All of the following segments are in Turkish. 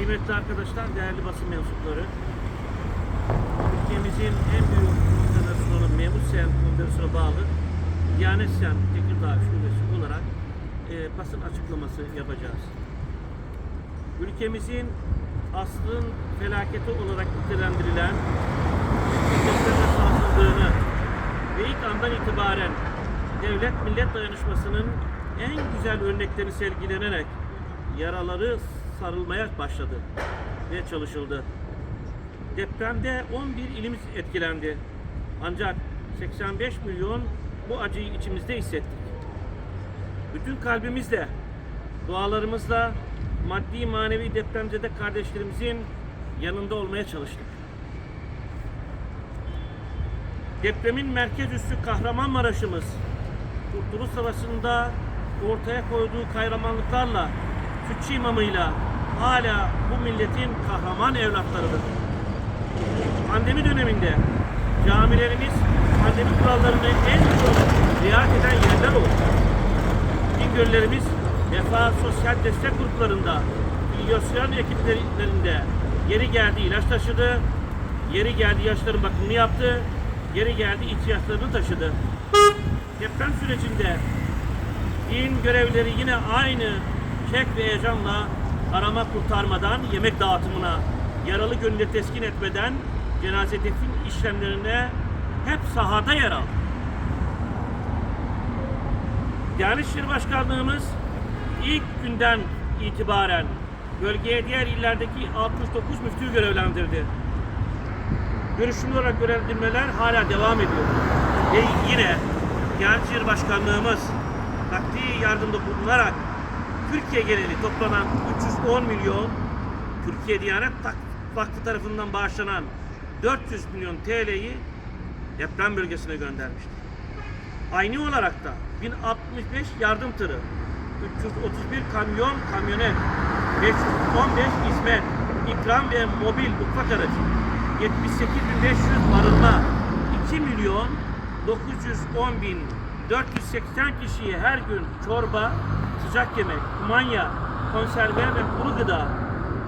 Kıymetli arkadaşlar, değerli basın mensupları, ülkemizin en büyük konfederasyonu Memur Sen Konfederasyonu bağlı Diyanet Sen Tekirdağ Şubesi olarak e, basın açıklaması yapacağız. Ülkemizin aslın felaketi olarak nitelendirilen depreme sarsıldığını ve ilk andan itibaren devlet millet dayanışmasının en güzel örnekleri sergilenerek yaraları sarılmaya başladı ve çalışıldı. Depremde 11 ilimiz etkilendi. Ancak 85 milyon bu acıyı içimizde hissettik. Bütün kalbimizle, dualarımızla maddi manevi depremzede kardeşlerimizin yanında olmaya çalıştık. Depremin merkez üssü Kahramanmaraş'ımız Kurtuluş Savaşı'nda ortaya koyduğu kahramanlıklarla, Sütçü imamıyla hala bu milletin kahraman evlatlarıdır. Pandemi döneminde camilerimiz pandemi kurallarını en çok riayet eden yerler oldu. Bingöllerimiz vefa sosyal destek gruplarında, filyasyon ekiplerinde yeri geldi ilaç taşıdı, yeri geldi yaşların bakımını yaptı, yeri geldi ihtiyaçlarını taşıdı. Deprem sürecinde din görevlileri yine aynı şek ve heyecanla arama kurtarmadan yemek dağıtımına, yaralı gönülle teskin etmeden cenaze defin işlemlerine hep sahada yer aldı. Diyanet İşleri Başkanlığımız ilk günden itibaren bölgeye diğer illerdeki 69 müftüyü görevlendirdi. Görüşümlü olarak görevlendirmeler hala devam ediyor. Ve yine Diyanet İşleri Başkanlığımız taktiği yardımda bulunarak Türkiye geneli toplanan 310 milyon Türkiye Diyanet Vakfı tarafından bağışlanan 400 milyon TL'yi deprem bölgesine göndermiştir. Aynı olarak da 1065 yardım tırı, 331 kamyon, kamyonet, 515 hizmet, ikram ve mobil mutfak aracı, 78.500 barınma, 2 milyon 910 bin 480 kişiye her gün çorba, sıcak yemek, kumanya, konserve ve kuru gıda,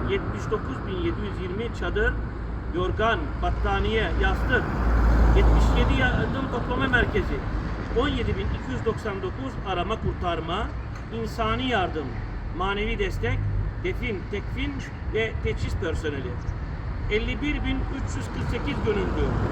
79.720 çadır, yorgan, battaniye, yastık, 77 yardım toplama merkezi, 17.299 arama kurtarma, insani yardım, manevi destek, defin, tekfin ve teçhiz personeli. 51.348 gönüllü,